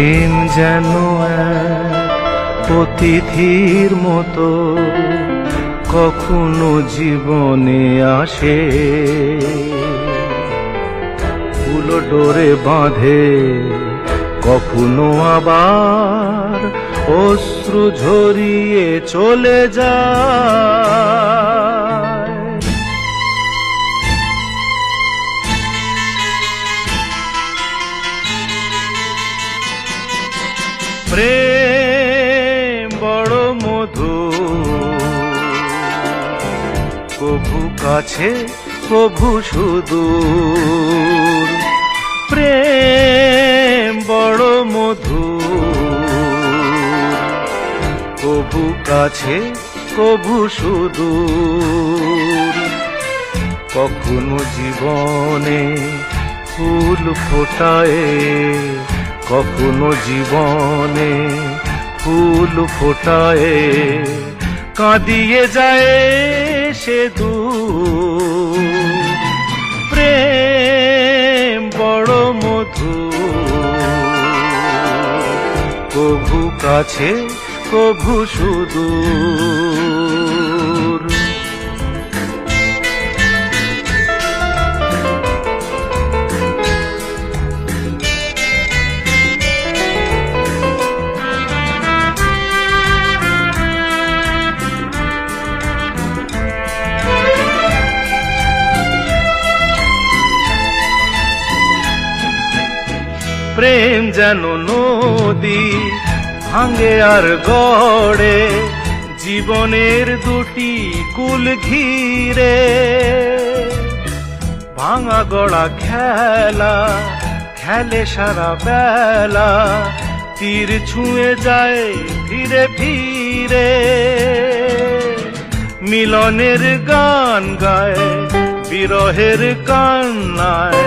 প্রেম যেন অতিথির মতো কখনো জীবনে আসে। ফুল ডোরে বাঁধে, কখনো আবার অশ্রু ঝরিয়ে চলে যায়। প্রেম বড় মধু। কভু কাছে কভু সুদূর। প্রেম বড় মধু। কভু কাছে কভু সুদূর। কখনো জীবনে ফুল ফোটায় কখনো জীবনে ফুল ফোটায় কাঁদিয়ে যায় সে দূর। প্রেম বড় মধু কভু কাছে, কভু সুদূর প্রেম যেন নদী ভাঙে আর গড়ে, জীবনের দুটি কুল ঘিরে। ভাঙা গড়া খেলা, খেলে সারা বেলা, তীর ছুঁয়ে যায় ধীরে ধীরে মিলনের গান গায় বিরহের কান্নায়,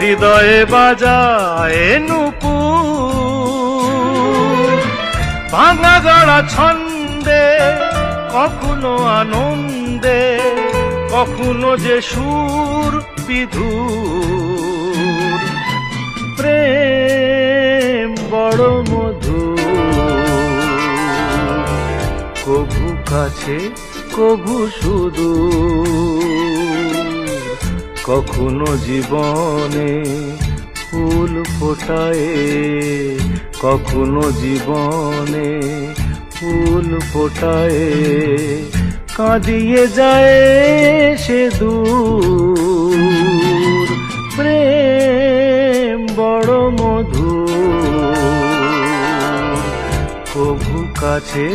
হৃদয়ে বাজায় নুপুর। ভাঙা গড়া ছন্দে, কখনো আনন্দে, কখনো যে সুর বিধুর। প্রেম বড় মধু কভু কাছে, কভু সুদূর। কখনো জীবনে ফুল ফোটায়, কখনো জীবনে ফুল ফোটায়। কাঁদিয়ে যায় সে দূর, প্রেম বড় মধু কভু কাছে,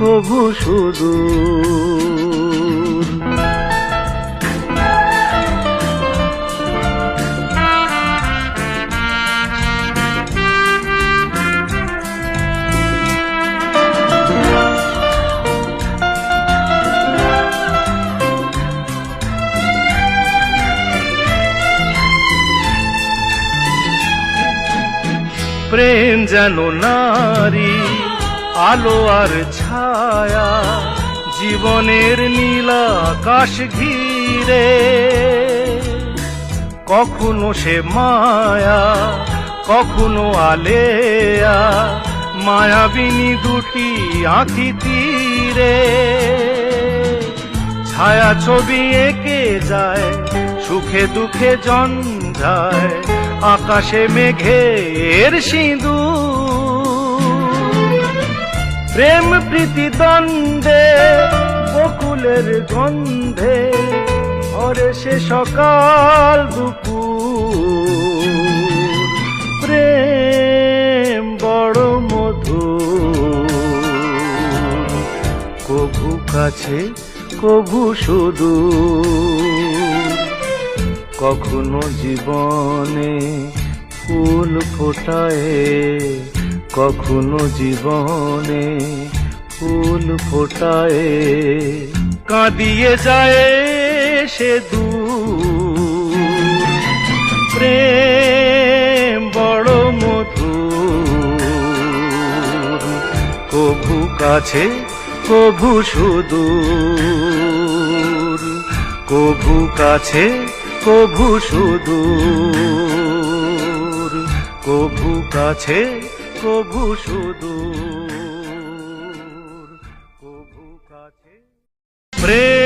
কভু সুদূর যেন নারী, আলো আর ছায়া, জীবনের নীলা আকাশ ঘিরে। কখনো সে মায়া, কখনো আলেয়া, মায়াবিনী দুটি আঁখি তীরে। ছায়া ছবি এঁকে যায়, সুখে দুঃখে জঞ্জায় আকাশে মেঘের সিঁদুর। প্রেম প্রীতি দ্বন্দ্বে, বকুলের গন্ধে ঘরে সে সকাল দুপুর। প্রেম বড় মধু কভু কাছে, কভু সুদূর। কখনো জীবনে ফুল ফোটায়, কখনো জীবনে ফুল ফোটায়। কাঁদিয়ে যায় সে দূর, প্রেম বড় মধু কভু কাছে কভু সুদূর কভু কাছে কভু শুধু কভু কাছে কভু শুধু কভু কাছে। প্রেম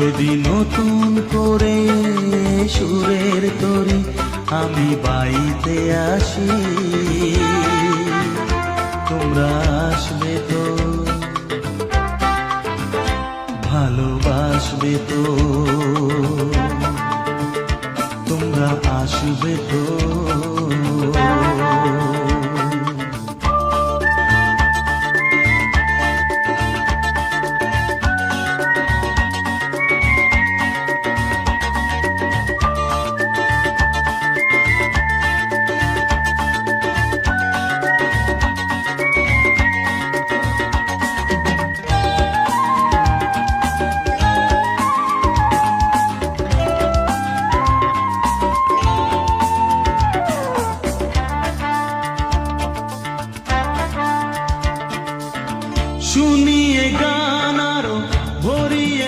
যদি নতুন করে সুরের তরি আমি বাইতে আসি, তোমরা আসবে তো? ভালোবাসবে তো? তোমরা আসবে তো?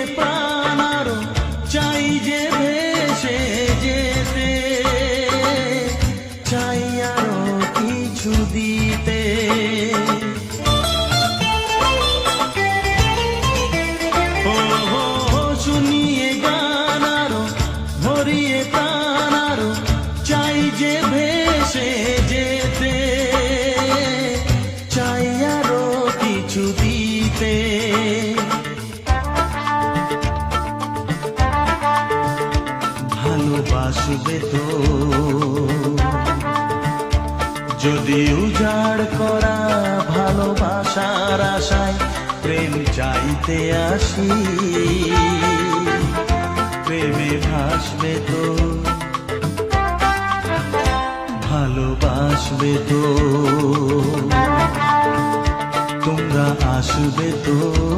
ভরিয়ে প্রাণ আরও চাই যে ভেসে চাই আরও কিছু দিতে। শুনিয়ে গান আরও ভরিয়ে প্রাণ যদি উজাড় করা ভালোবাসার আশায় প্রেম চাইতে আসি, প্রেমে ভাসবে তো, ভালোবাসবে তো, তোমরা আসবে তো।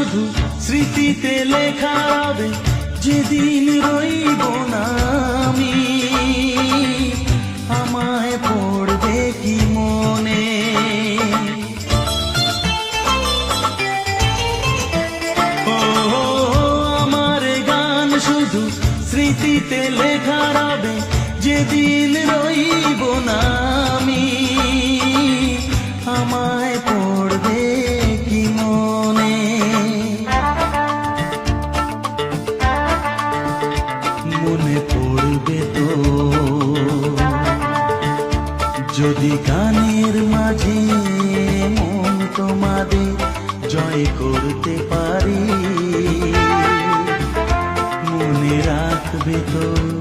শুধু স্মৃতিতে লেখা হবে যেদিন রইব না আমি। আমায় পড়বে কি মনে? ও আমার গান শুধু স্মৃতিতে লেখা যেদিন রইব না আমি। আমায় মনে পড়বে তো। যদি গানের মাঝে মন তোমাদের জয় করতে পারি মনে রাখবে তো।